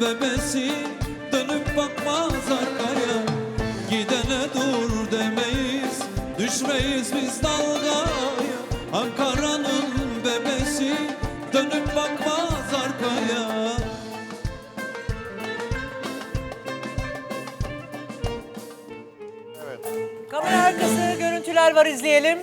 bebesi Dönüp bakmaz arkaya. Gidene dur demeyiz Düşmeyiz biz dalgaya. Ankara'nın bebesi Dönüp bakmaz arkaya. Kamera arkası görüntüler var izleyelim.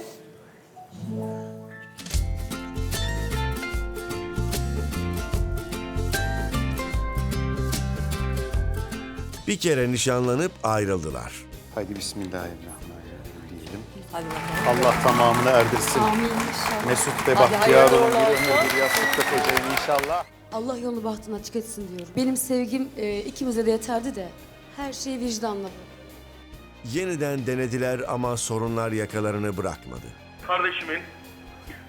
Bir kere nişanlanıp ayrıldılar. Haydi bismillahirrahmanirrahim diyelim. Hadi bakalım. Allah tamamını erdirsin. Mesut ve Bahtiyar olun. Bir ömür bir yastıkta kocayın inşallah. Allah yolunu bahtını açık etsin diyorum. Benim sevgim e, ikimize de yeterdi de her şeyi vicdanla. Yeniden denediler ama sorunlar yakalarını bırakmadı. kardeşimin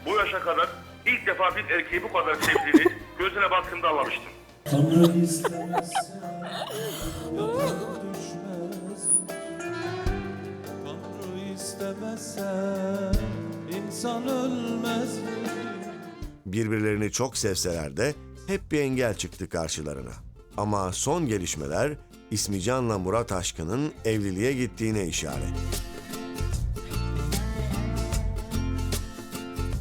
bu yaşa kadar ilk defa bir erkeği bu kadar sevdiğini gözüne baktığımda anlamıştım. Tanrı istemezse yatak düşmez Tanrı istemezse insan ölmez Birbirlerini çok sevseler de hep bir engel çıktı karşılarına. Ama son gelişmeler İsmican'la Murat aşkının evliliğe gittiğine işaret.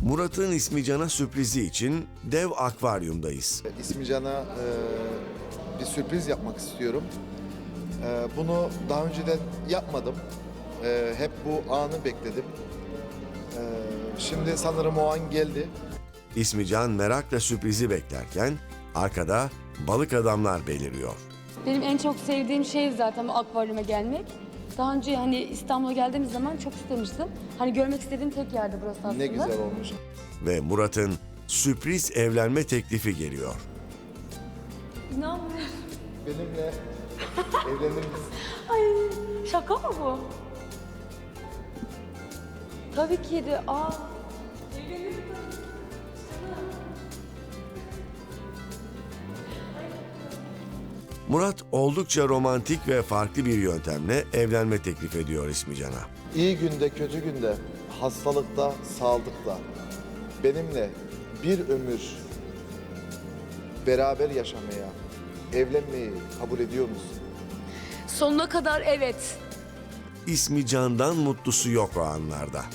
Murat'ın İsmican'a sürprizi için dev akvaryumdayız. İsmican'a e, bir sürpriz yapmak istiyorum. E, bunu daha önceden yapmadım. E, hep bu anı bekledim. E, şimdi sanırım o an geldi. İsmican merakla sürprizi beklerken arkada balık adamlar beliriyor. Benim en çok sevdiğim şey zaten bu akvaryuma gelmek. Daha önce hani İstanbul'a geldiğimiz zaman çok istemiştim. Hani görmek istediğim tek yerdi burası aslında. Ne güzel olmuş. Ve Murat'ın sürpriz evlenme teklifi geliyor. İnanmıyorum. Benimle evlenir misin? Ay şaka mı bu? Tabii ki de. Aa. Murat oldukça romantik ve farklı bir yöntemle evlenme teklif ediyor İsmican'a. İyi günde, kötü günde, hastalıkta, sağlıkta benimle bir ömür beraber yaşamaya, evlenmeyi kabul ediyor musun? Sonuna kadar evet. İsmican'dan mutlusu yok o anlarda.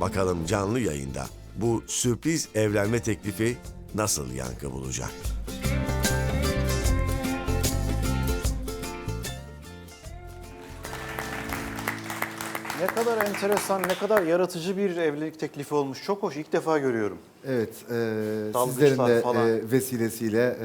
Bakalım canlı yayında bu sürpriz evlenme teklifi nasıl yankı bulacak? Ne kadar enteresan, ne kadar yaratıcı bir evlilik teklifi olmuş. Çok hoş, ilk defa görüyorum. Evet, e, Dalgıçlar sizlerin de falan. e, vesilesiyle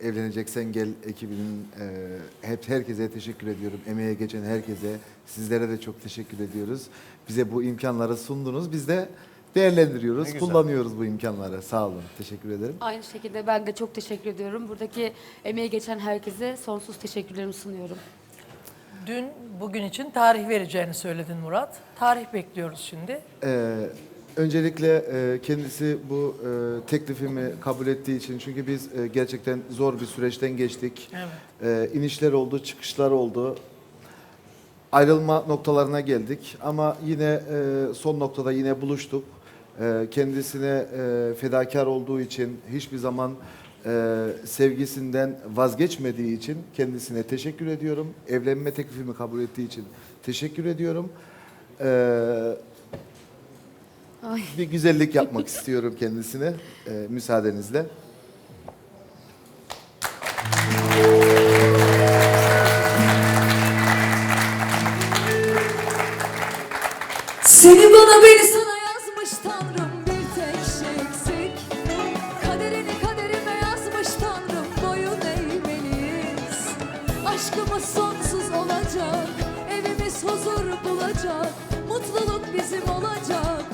e, Evleneceksen Gel ekibinin e, hep herkese teşekkür ediyorum. Emeğe geçen herkese, sizlere de çok teşekkür ediyoruz. Bize bu imkanları sundunuz. Biz de değerlendiriyoruz, Ne güzel. kullanıyoruz bu imkanları. Sağ olun, teşekkür ederim. Aynı şekilde ben de çok teşekkür ediyorum. Buradaki emeği geçen herkese sonsuz teşekkürlerimi sunuyorum. Dün bugün için tarih vereceğini söyledin Murat. Tarih bekliyoruz şimdi. Ee, öncelikle e, kendisi bu e, teklifimi kabul ettiği için çünkü biz e, gerçekten zor bir süreçten geçtik. Evet. Ee, inişler oldu, çıkışlar oldu. Ayrılma noktalarına geldik ama yine e, son noktada yine buluştuk. E, kendisine e, fedakar olduğu için hiçbir zaman e, sevgisinden vazgeçmediği için kendisine teşekkür ediyorum. Evlenme teklifimi kabul ettiği için teşekkür ediyorum. Ee, Ay. bir güzellik yapmak istiyorum kendisine e, müsaadenizle. Seni bana beni bulacak Mutluluk bizim olacak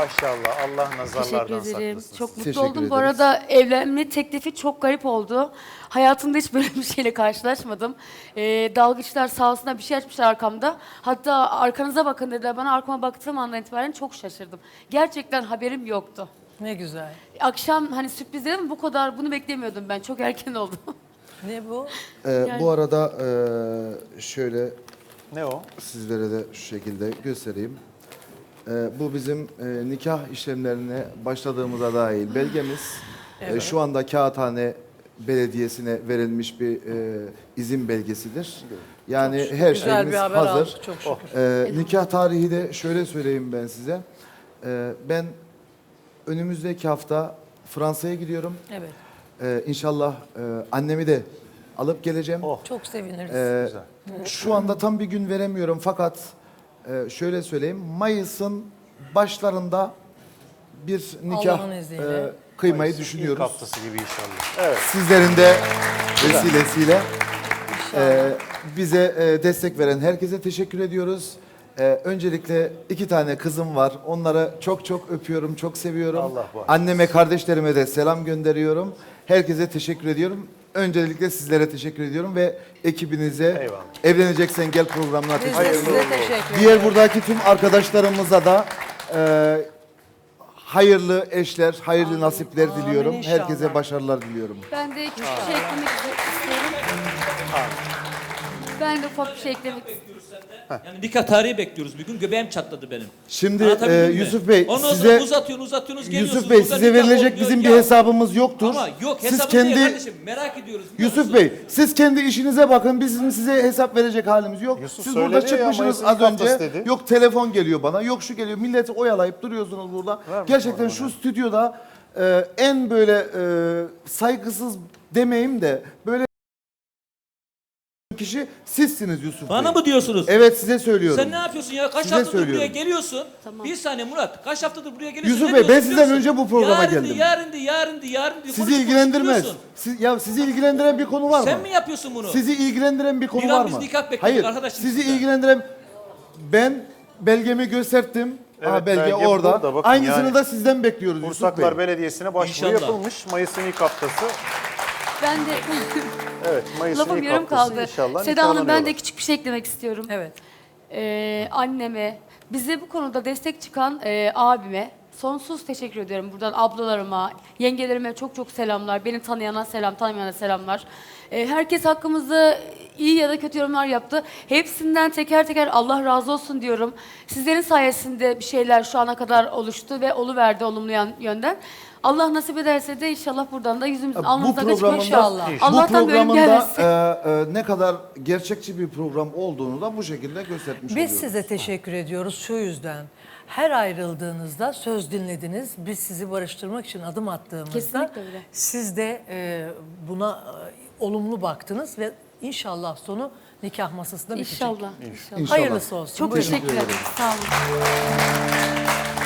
Maşallah Allah nazarlardan Teşekkür ederim. saklasın. Çok mutlu Teşekkür oldum. Bu ederiz. arada evlenme teklifi çok garip oldu. Hayatımda hiç böyle bir şeyle karşılaşmadım. Ee, dalgıçlar sağ olsunlar bir şey açmışlar arkamda. Hatta arkanıza bakın dediler. Bana arkama baktığım andan itibaren çok şaşırdım. Gerçekten haberim yoktu. Ne güzel. Akşam hani sürpriz dedim bu kadar bunu beklemiyordum ben. Çok erken oldu. Ne bu? Ee, Bu arada e, şöyle Ne o? sizlere de şu şekilde göstereyim. Ee, bu bizim e, nikah işlemlerine başladığımıza dair belgemiz. Ee, şu anda Kağıthane Belediyesi'ne verilmiş bir e, izin belgesidir. Yani her Güzel şeyimiz bir haber hazır. aldık çok şükür. Ee, nikah tarihi de şöyle söyleyeyim ben size. Ee, ben önümüzdeki hafta Fransa'ya gidiyorum. Evet. İnşallah e, annemi de alıp geleceğim. Oh. Çok seviniriz. Ee, şu anda tam bir gün veremiyorum fakat e, şöyle söyleyeyim. Mayıs'ın başlarında bir nikah Allah'ın izniyle. e, kıymayı İlk düşünüyoruz. haftası gibi inşallah. Evet. Sizlerin de vesilesiyle e, bize e, destek veren herkese teşekkür ediyoruz. E, öncelikle iki tane kızım var. Onları çok çok öpüyorum, çok seviyorum. Allah bağışlasın. Anneme, kardeşlerime de selam gönderiyorum. Herkese teşekkür ediyorum. Öncelikle sizlere teşekkür ediyorum ve ekibinize Eyvallah. Evleneceksen Gel programına Biz teşekkür de ediyorum. size teşekkür ederiz. Diğer buradaki tüm arkadaşlarımıza da e, hayırlı eşler, hayırlı nasipler Amin diliyorum. inşallah. Herkese başarılar diliyorum. Ben de küçük bir şey eklemek istiyorum. Ben de ufak bir şey eklemek istiyorum. Yani nikah tarihi bekliyoruz bir gün. Göbeğim çatladı benim. Şimdi Anlatabildim e, mi? Yusuf Bey Ondan size sonra uzatıyorsunuz uzatıyorsunuz geliyorsunuz. Yusuf Bey burada size nikah verilecek olmuyor. bizim bir Ya, hesabımız yoktur. Ama yok siz hesabı kendi değil kardeşim. Merak ediyoruz. biliyor Yusuf musun? Bey siz kendi işinize bakın. Bizim size hesap verecek halimiz yok. Yusuf siz söyledi burada ya, çıkmışsınız Mayıs'ın az haftası önce. dedi. Yok telefon geliyor bana. Yok şu geliyor. Milleti oyalayıp duruyorsunuz burada. Gerçekten şu stüdyoda e, en böyle e, saygısız demeyeyim de böyle kişi sizsiniz Yusuf Bana Bey. mı diyorsunuz? Evet size söylüyorum. Sen ne yapıyorsun ya? Kaç Size haftadır buraya söylüyorum. geliyorsun? Bir saniye Murat. Kaç haftadır buraya geliyorsun? Yusuf Ne Bey, ben diyorsun sizden biliyor musun? önce bu programa yarındı, geldim. Yarındı, yarındı, yarındı. Sizi ilgilendirmez. konuş, Siz, ya sizi ilgilendiren bir konu var mı? Sen mi yapıyorsun bunu? Sizi ilgilendiren bir konu Bir an var biz mı? nikah bekliyorduk Hayır. arkadaşım Sizi sizden. ilgilendiren ben belgemi gösterdim. ha, Evet, belge, belge orada. burada, bakın Aynısını yani. da sizden bekliyoruz Yusuf Bursaklar Bey. Belediyesi'ne başvuru İnşallah. yapılmış. Mayıs'ın ilk haftası. Ben de Evet Mayıs'ın lafım ilk yarım haftası kaldı. inşallah Seda Hanım ben de küçük bir şey eklemek istiyorum. Evet. Ee, anneme, bize bu konuda destek çıkan e, abime sonsuz teşekkür ediyorum. Buradan ablalarıma, yengelerime çok çok selamlar. Beni tanıyana selam, tanımayana selamlar. Ee, herkes hakkımızda iyi ya da kötü yorumlar yaptı. Hepsinden teker teker Allah razı olsun diyorum. Sizlerin sayesinde bir şeyler şu ana kadar oluştu ve oluverdi olumlu yan- yönden. Allah nasip ederse de inşallah buradan da yüzümüzün Bu alnımızdan programında, inşallah. bu Allah'tan bölüm programında gelmesin. e, e, ne kadar gerçekçi bir program olduğunu da bu şekilde göstermiş Biz oluyoruz. size teşekkür ediyoruz şu yüzden. Her ayrıldığınızda söz dinlediniz. Biz sizi barıştırmak için adım attığımızda Kesinlikle öyle. siz de e, buna e, olumlu baktınız ve inşallah sonu nikah masasında bitecek. İnşallah. inşallah. İnşallah. Hayırlısı olsun. Çok Buyurun. teşekkür ederim. Sağ olun.